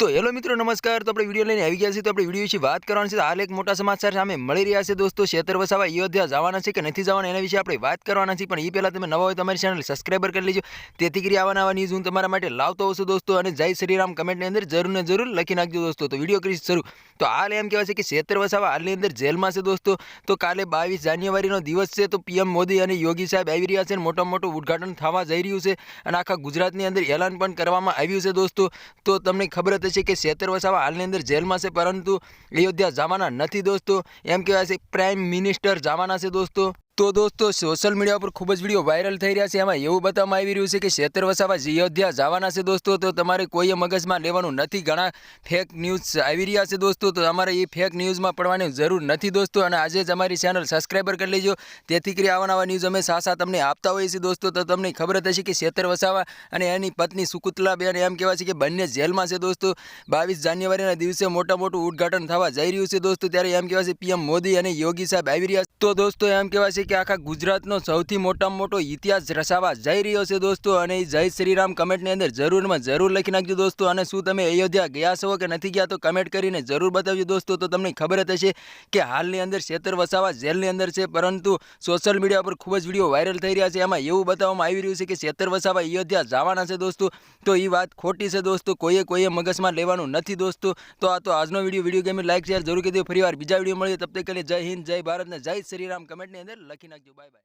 તો હેલો મિત્રો, નમસ્કાર. તો આપણે વીડિયો લઈને આવી ગયા છીએ. તો આપણે વીડિયો વિશે વાત કરવાની છે. હાલ એક મોટા સમાચાર સામે મળી રહ્યા છે દોસ્તો. શેતર વસાવા અયોધ્યા જવાના છે કે નથી જવાના એના વિશે આપણે વાત કરવાના છીએ. પણ એ પહેલાં તમે નવા હોય તમારી ચેનલ સબસ્ક્રાઈબર કરી લેજો. તેથી કરી આવા નવા ન્યૂઝ હું તમારા માટે લાવતો હોઉં છું દોસ્તો. અને જય શ્રીરામ કમેન્ટની અંદર જરૂર ને જરૂર લખી નાખજો દોસ્તો. તો વીડિયો કરીશ શરૂ. તો હાલ એમ કહેવાય છે કે શેતર વસાવા હાલની અંદર જેલમાં છે દોસ્તો. તો કાલે બાવીસ જાન્યુઆરીનો દિવસ છે. તો પીએમ મોદી અને યોગી સાહેબ આવી રહ્યા છે અને મોટા મોટું ઉદ્ઘાટન થવા જઈ રહ્યું છે. અને આખા ગુજરાતની અંદર એલાન પણ કરવામાં આવ્યું છે દોસ્તો. તો તમને ખબર જ છે કે શેતર વસાવા હાલની અંદર જેલમાં છે, પરંતુ અયોધ્યા જવાના નથી દોસ્તો. એમ કહેવાય છે પ્રાઇમ મિનિસ્ટર જવાના છે દોસ્તો. તો દોસ્તો સોશિયલ મીડિયા પર ખૂબ જ વીડિયો વાયરલ થઈ રહ્યા છે. એમાં એવું બતાવવામાં આવી રહ્યું છે કે શેતર વસાવા અયોધ્યા જવાના છે દોસ્તો. તો તમારે કોઈએ મગજમાં લેવાનું નથી. ઘણા ફેક ન્યૂઝ આવી રહ્યા છે દોસ્તો. તો તમારે એ ફેક ન્યૂઝમાં પડવાની જરૂર નથી દોસ્તો. અને આજે જ અમારી ચેનલ સબસ્ક્રાઈબર કરી લેજો. તેથી કરી આવા નવા ન્યૂઝ અમે સાસા તમને આપતા હોઈએ છીએ દોસ્તો. તો તમને ખબર જ હશે કે શેતર વસાવા અને એની પત્ની સુકુતલા બેન એમ કહેવાય છે કે બંને જેલમાં છે દોસ્તો. બાવીસ જાન્યુઆરીના દિવસે મોટા મોટું ઉદ્ઘાટન થવા જઈ રહ્યું છે દોસ્તો. ત્યારે એમ કહેવાય છે પીએમ મોદી અને યોગી સાહેબ આવી રહ્યા તો દોસ્તો એમ કહેવાય છે કે આખા ગુજરાતનો સૌથી મોટામાં મોટો ઇતિહાસ રસાવા જઈ રહ્યો છે દોસ્તો. અને એ જય શ્રીરામ કમેન્ટની અંદર જરૂરમાં જરૂર લખી નાખજો દોસ્તો. અને શું તમે અયોધ્યા ગયા છો કે નથી ગયા તો કમેન્ટ કરીને જરૂર બતાવજો દોસ્તો. તો તમને ખબર જ હશે કે હાલની અંદર શેતર વસાવા જેલની અંદર છે. પરંતુ સોશિયલ મીડિયા પર ખૂબ જ વીડિયો વાયરલ થઈ રહ્યા છે. એમાં એવું બતાવવામાં આવી રહ્યું છે કે શેતર વસાવા અયોધ્યા જવાના છે દોસ્તો. તો એ વાત ખોટી છે દોસ્તો. કોઈએ કોઈએ મગજમાં લેવાનું નથી દોસ્તો. તો આ તો આજનો video video game like share જરૂર કીધું દો ફરી વાર બીજા વીડિયો મળીએ. તબ તક જય હિન્દ, જય ભારત ને જય શ્રીરામ. કમેન્ટની અંદર લખી નાખજો બાય બાય